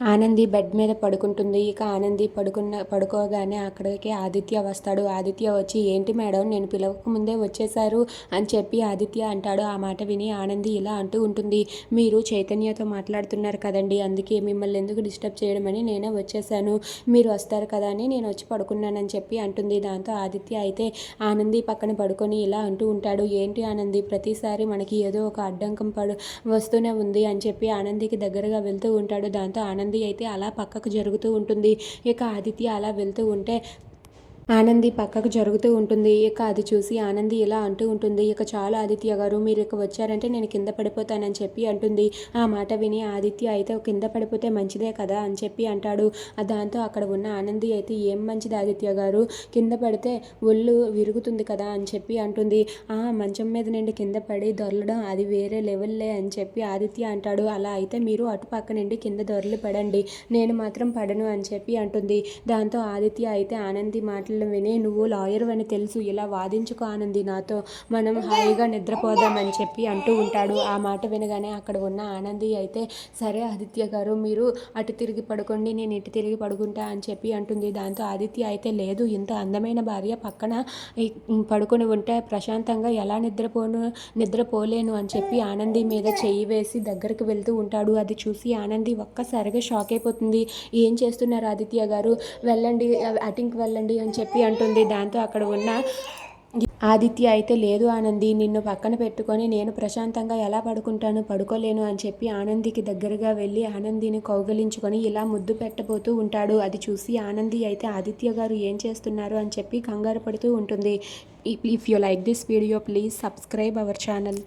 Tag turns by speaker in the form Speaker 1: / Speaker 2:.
Speaker 1: Anandi bed మీద పడుకుంటుంది. ఇక ఆనంది పడుకున్న పడుకోగానే అక్కడికి ఆదిత్య వస్తాడు. ఆదిత్య వచ్చి ఏంటి మేడం నేను పిలవక ముందే వచ్చేశారు అని చెప్పి ఆదిత్య అంటాడు. ఆ మాట విని ఆనంది ఇలా అంటూ ఉంటుంది. మీరు చైతన్యతో మాట్లాడుతున్నారు కదండి అందుకే మిమ్మల్ని ఎందుకు డిస్టర్బ్ చేయడమని నేనే వచ్చేసాను మీరు వస్తారు కదా అని నేను వచ్చి పడుకున్నానని చెప్పి అంటుంది. దాంతో ఆదిత్య అయితే ఆనంది పక్కన పడుకొని ఇలా అంటూ ఉంటాడు. ఏంటి ఆనంది ప్రతిసారి మనకి ఏదో ఒక అడ్డంకం పడు వస్తూనే ఉంది అని చెప్పి ఆనందికి దగ్గరగా వెళ్తూ ఉంటాడు. దాంతో ఆనంది అయితే అలా పక్కకు జరుగుతూ ఉంటుంది. ఇక ఆదిత్య అలా వెళ్తూ ఉంటే ఆనంది పక్కకు జరుగుతూ ఉంటుంది. ఇక అది చూసి ఆనంది ఇలా అంటూ ఉంటుంది. ఇక చాలా ఆదిత్య గారు మీరు ఇక వచ్చారంటే నేను కింద పడిపోతానని చెప్పి అంటుంది. ఆ మాట విని ఆదిత్య అయితే కింద పడిపోతే మంచిదే కదా అని చెప్పి అంటాడు. దాంతో అక్కడ ఉన్న ఆనంది అయితే ఏం మంచిది ఆదిత్య గారు? కింద పడితే ఒళ్ళు విరుగుతుంది కదా అని చెప్పి అంటుంది. ఆ మంచం మీద నుండి కింద పడి దొరలడం అది వేరే లెవెల్లే అని చెప్పి ఆదిత్య అంటాడు. అలా అయితే మీరు అటు పక్క నుండి కింద దొరలు పడండి. నేను మాత్రం పడను అని చెప్పి అంటుంది. దాంతో ఆదిత్య అయితే ఆనంది మాటలు మాటలు విని నువ్వు లాయర్ అని తెలుసు ఇలా వాదించుకో ఆనంది నాతో మనం హాయిగా నిద్రపోదామని చెప్పి అంటూ ఉంటాడు. ఆ మాట వినగానే అక్కడ ఉన్న ఆనంది అయితే సరే ఆదిత్య గారు మీరు అటు తిరిగి పడుకోండి నేను ఇటు తిరిగి పడుకుంటా అని చెప్పి అంటుంది. దాంతో ఆదిత్య అయితే లేదు ఇంత అందమైన భార్య పక్కన పడుకొని ఉంటే ప్రశాంతంగా ఎలా నిద్రపోను నిద్రపోలేను అని చెప్పి ఆనంది మీద చెయ్యి వేసి దగ్గరికి వెళ్తూ ఉంటాడు. అది చూసి ఆనంది ఒక్కసారిగా షాక్ అయిపోతుంది. ఏం చేస్తున్నారు ఆదిత్య గారు? వెళ్ళండి అటింగ్కి వెళ్ళండి అని చెప్పి చెప్పి అంటుంది. దాంతో అక్కడ ఉన్న ఆదిత్య అయితే లేదు ఆనంది నిన్ను పక్కన పెట్టుకొని నేను ప్రశాంతంగా ఎలా పడుకుంటాను పడుకోలేను అని చెప్పి ఆనందికి దగ్గరగా వెళ్ళి ఆనందిని కౌగలించుకొని ఇలా ముద్దు పెట్టబోతూ ఉంటాడు. అది చూసి ఆనంది అయితే ఆదిత్య గారు ఏం చేస్తున్నారు? అని చెప్పి కంగారు పడుతూ ఉంటుంది. If you like this video please subscribe our channel.